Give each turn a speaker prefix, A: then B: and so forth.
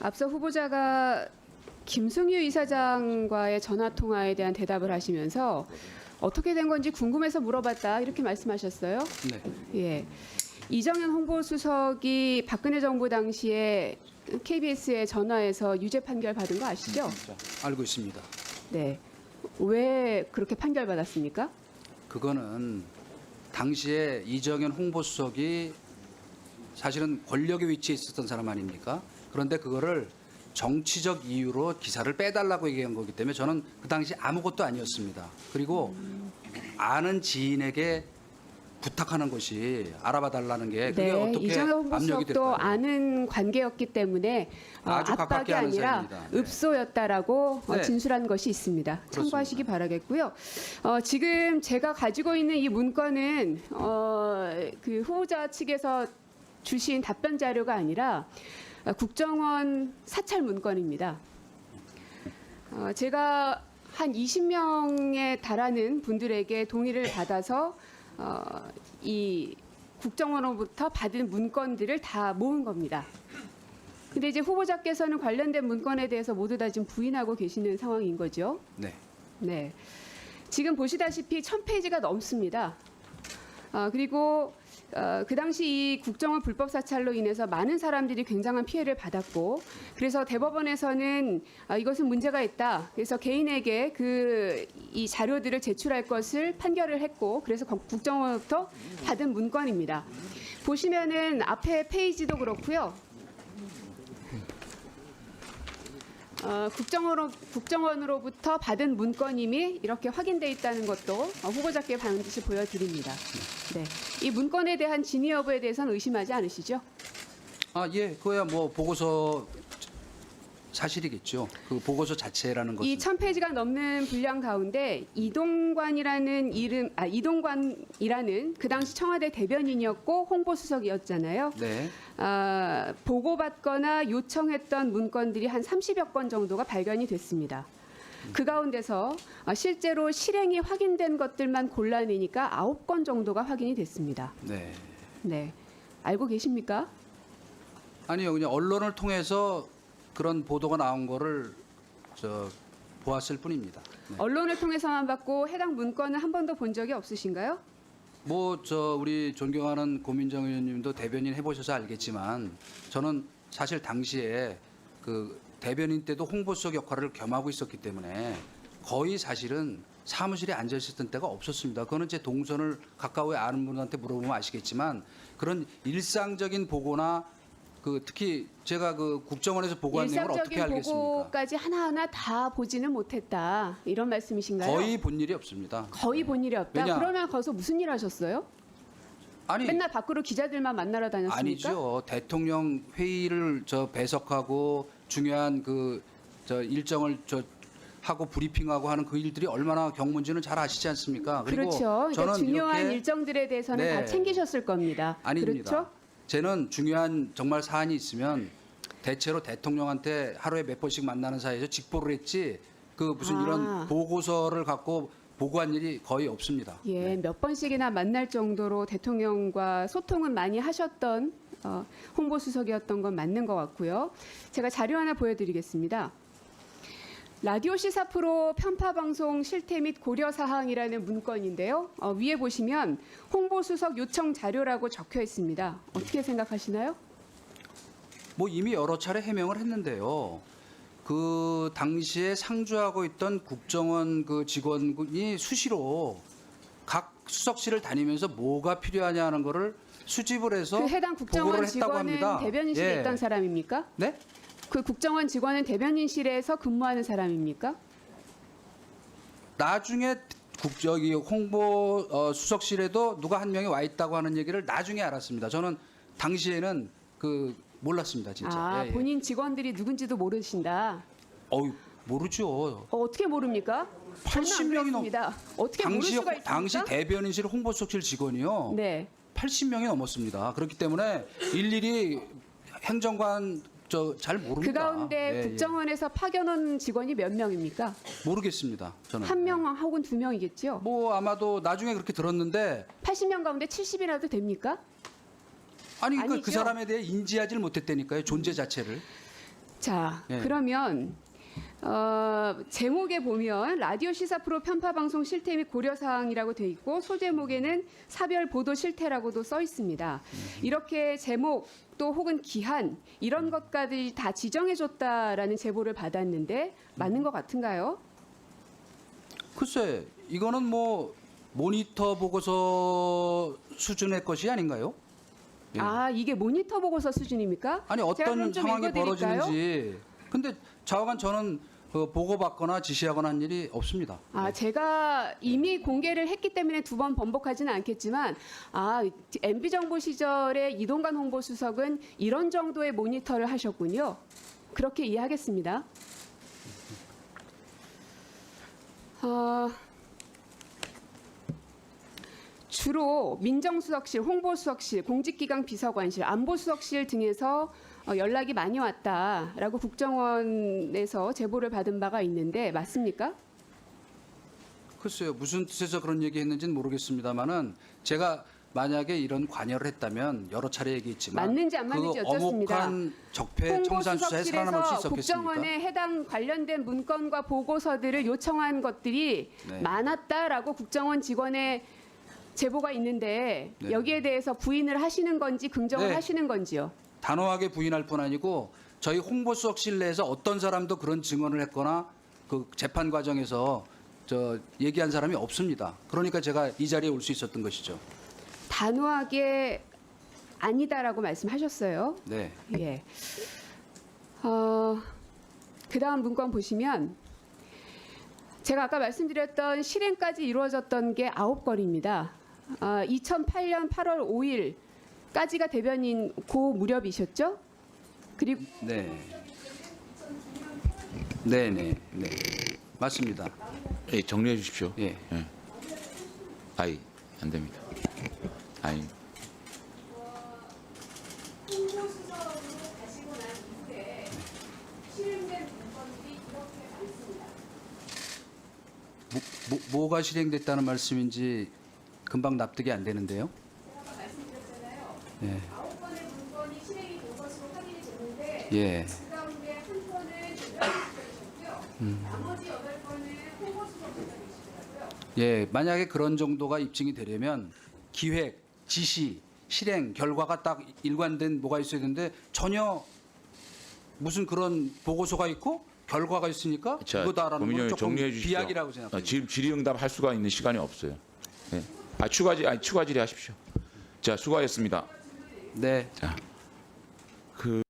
A: 앞서 후보자가 김승유 이사장과의 전화 통화에 대한 대답을 하시면서 어떻게 된 건지 궁금해서 물어봤다 이렇게 말씀하셨어요.
B: 네.
A: 예. 이정현 홍보수석이 박근혜 정부 당시에 KBS에 전화해서 유죄 판결 받은 거 아시죠?
B: 자, 알고 있습니다.
A: 네. 왜 그렇게 판결 받았습니까?
B: 그거는 당시에 이정현 홍보수석이 사실은 권력의 위치에 있었던 사람 아닙니까? 그런데 그거를 정치적 이유로 기사를 빼달라고 얘기한 거기 때문에 저는 그 당시 아무것도 아니었습니다. 그리고 아는 지인에게 부탁하는 것이 알아봐 달라는 게 그게
A: 네.
B: 어떻게
A: 이정현
B: 압력이
A: 홍보수석도
B: 될까요?
A: 아는 관계였기 때문에 어,
B: 아주
A: 압박이
B: 가깝게 아는
A: 아니라.
B: 네.
A: 읍소였다라고 어,
B: 네.
A: 진술한 것이 있습니다. 참고하시기 바라겠고요. 어, 지금 제가 가지고 있는 이 문건은 어, 그 후보자 측에서 주신 답변 자료가 아니라 어, 국정원 사찰 문건입니다. 어, 제가 한 20명에 달하는 분들에게 동의를 받아서 어, 이 국정원으로부터 받은 문건들을 다 모은 겁니다. 근데 이제 후보자께서는 관련된 문건에 대해서 모두 다 지금 부인하고 계시는 상황인 거죠.
B: 네.
A: 네. 지금 보시다시피 1000페이지가 넘습니다. 아, 그리고 어, 그 당시 이 국정원 불법 사찰로 인해서 많은 사람들이 굉장한 피해를 받았고 그래서 대법원에서는 아, 이것은 문제가 있다. 그래서 개인에게 그 이 자료들을 제출할 것을 판결을 했고 그래서 국- 국정원부터 받은 문건입니다. 보시면은 앞에 페이지도 그렇고요. 어, 국정원으로, 국정원으로 부터 받은 문건임이 이렇게 확인돼 있다는 것도 어, 후보자께 반드시 보여드립니다. 네, 이 문건에 대한 진위 여부에 대해서는 의심하지 않으시죠?
B: 아, 예. 그거야 뭐 보고서 사실이겠죠. 그 보고서 자체라는 것은
A: 이 1000페이지가 넘는 분량 가운데 이동관이라는 이름, 아 이동관이라는 그 당시 청와대 대변인이었고 홍보수석이었잖아요.
B: 네.
A: 아, 보고받거나 요청했던 문건들이 한 30여 건 정도가 발견이 됐습니다. 그 가운데서 아, 실제로 실행이 확인된 것들만 골라내니까 9건 정도가 확인이 됐습니다.
B: 네.
A: 네. 알고 계십니까?
B: 아니요, 그냥 언론을 통해서 그런 보도가 나온 거를 저 보았을 뿐입니다. 네.
A: 언론을 통해서만 받고 해당 문건은 한 번도 본 적이 없으신가요?
B: 뭐 저 우리 존경하는 고민정 의원님도 대변인 해보셔서 알겠지만 저는 사실 당시에 그 대변인 때도 홍보수석 역할을 겸하고 있었기 때문에 거의 사실은 사무실에 앉아 있었던 때가 없었습니다. 그거는 제 동선을 가까이 아는 분한테 물어보면 아시겠지만 그런 일상적인 보고나 그 특히 제가 그 국정원에서 보고한 내용을 어떻게
A: 일상적인
B: 알겠습니까?
A: 보고까지 하나하나 다 보지는 못했다. 이런 말씀이신가요?
B: 거의 본 일이 없습니다.
A: 거의 본 일이 없다.
B: 왜냐?
A: 그러면 거기서 무슨 일 하셨어요?
B: 아니
A: 맨날 밖으로 기자들만 만나러 다녔습니까?
B: 아니죠. 대통령 회의를 저 배석하고 중요한 그 저 일정을 저 하고 브리핑하고 하는 그 일들이 얼마나 경문지는 잘 아시지 않습니까? 그리고
A: 그렇죠. 그러니까
B: 저는
A: 중요한
B: 이렇게
A: 일정들에 대해서는
B: 네.
A: 다 챙기셨을 겁니다.
B: 아닙니다.
A: 그렇죠?
B: 저는 중요한 정말 사안이 있으면 대체로 대통령한테 하루에 몇 번씩 만나는 사이에서 직보를 했지 그 무슨
A: 아.
B: 이런 보고서를 갖고 보고한 일이 거의 없습니다.
A: 예,
B: 네.
A: 몇 번씩이나 만날 정도로 대통령과 소통은 많이 하셨던 어, 홍보수석이었던 건 맞는 것 같고요. 제가 자료 하나 보여드리겠습니다. 라디오 시사 프로 편파 방송 실태 및 고려 사항이라는 문건인데요. 어, 위에 보시면 홍보 수석 요청 자료라고 적혀 있습니다. 어떻게 생각하시나요?
B: 뭐 이미 여러 차례 해명을 했는데요. 그 당시에 상주하고 있던 국정원 그 직원이 수시로 각 수석실을 다니면서 뭐가 필요하냐 하는 거를 수집을 해서
A: 그 해당 국정원 직원은. 대변인실에
B: 예.
A: 있던 사람입니까?
B: 네?
A: 그 국정원 직원은 대변인실에서 근무하는 사람입니까?
B: 나중에 국 저기 홍보 어, 수석실에도 누가 한 명이 와 있다고 하는 얘기를 나중에 알았습니다. 저는 당시에는 그 몰랐습니다, 진짜.
A: 아,
B: 예, 예.
A: 본인 직원들이 누군지도 모르신다.
B: 어유 모르죠.
A: 어, 어떻게 모릅니까? 저는 안
B: 80명이 넘
A: 그랬습니다. 어떻게 모를
B: 당시
A: 수가 있습니까?
B: 당시 대변인실 홍보 수석실 직원이요.
A: 네.
B: 80명이 넘었습니다. 그렇기 때문에 일일이 행정관 저 잘 모릅니다.
A: 그 가운데
B: 예, 예.
A: 국정원에서 파견온 직원이 몇 명입니까?
B: 모르겠습니다. 저는
A: 한 명 혹은 두 명이겠죠.
B: 뭐 아마도 나중에 그렇게 들었는데
A: 80명 가운데 70이라도 됩니까?
B: 아니 그, 그
A: 아니죠.
B: 사람에 대해 인지하지를 못했다니까요. 존재 자체를.
A: 자,
B: 예.
A: 그러면 어, 제목에 보면 라디오 시사 프로 편파 방송 실태 및 고려 사항이라고 돼 있고 소제목에는 사별 보도 실태라고도 써 있습니다. 이렇게 제목 또 혹은 기한 이런 것까지 다 지정해 줬다라는 제보를 받았는데 맞는 것 같은가요?
B: 글쎄, 이거는 뭐 모니터 보고서 수준의 것이 아닌가요? 예.
A: 아, 이게 모니터 보고서 수준입니까?
B: 아니 어떤 상황이
A: 읽어드릴까요?
B: 벌어지는지. 근데 좌우간 저는 그 보고받거나 지시하거나 한 일이 없습니다.
A: 아, 제가 이미 공개를 했기 때문에 두 번 번복하지는 않겠지만, 아, MB 정부 시절에 이동관 홍보수석은 이런 정도의 모니터를 하셨군요. 그렇게 이해하겠습니다. 어, 주로 민정수석실, 홍보수석실, 공직기강 비서관실, 안보수석실 등에서 어, 연락이 많이 왔다라고 국정원에서 제보를 받은 바가 있는데 맞습니까?
B: 글쎄요, 무슨 뜻에서 그런 얘기했는지는 모르겠습니다만은 제가 만약에 이런 관여를 했다면 여러 차례 얘기했지만
A: 맞는지 안 맞는지
B: 그
A: 여쭙습니다.
B: 어목한 적폐 청산 수사에 살아남을 수
A: 홍보수석실에서
B: 있었겠습니까?
A: 국정원에 해당 관련된 문건과 보고서들을 요청한 것들이
B: 네.
A: 많았다라고 국정원 직원의 제보가 있는데
B: 네.
A: 여기에 대해서 부인을 하시는 건지 긍정을
B: 네.
A: 하시는 건지요?
B: 단호하게 부인할 뿐 아니고 저희 홍보수석실 내에서 어떤 사람도 그런 증언을 했거나 그 재판 과정에서 저 얘기한 사람이 없습니다. 그러니까 제가 이 자리에 올 수 있었던 것이죠.
A: 단호하게 아니다라고 말씀하셨어요.
B: 네.
A: 예. 어, 그 다음 문건 보시면 제가 아까 말씀드렸던 실행까지 이루어졌던 게 아홉 건입니다. 아, 2008년 8월 5일 까지가 대변인 고 무렵이셨죠? 그리고
B: 네. 네, 네, 네. 맞습니다.
C: 예, 정리해 주십시오.
B: 예.
C: 아이 안 됩니다. 아이.
B: 뭐, 뭐, 뭐가 실행됐다는 말씀인지 금방 납득이 안 되는데요.
A: 제가 말씀드렸잖아요.
B: 예.
A: 아홉 건의 문건이 실행이 된 것으로 확인이 됐는데
B: 예.
A: 그 가운데 한 건은 대변인이셨고요. 나머지 여덟 건은 홍보 수석이시더라고요.
B: 예, 만약에 그런 정도가 입증이 되려면 기획, 지시, 실행, 결과가 딱 일관된 뭐가 있어야 되는데 전혀 무슨 그런 보고서가 있고 결과가 있으니까
C: 자
B: 이거다라는 건 조금
C: 정리해 주십시오.
B: 비약이라고
C: 아,
B: 생각합니다.
C: 지금 질의응답 할 수가 있는 시간이 없어요. 예. 아 추가 질 아니 추가 질의 하십시오. 자 수고하셨습니다.
B: 네.
C: 자, 그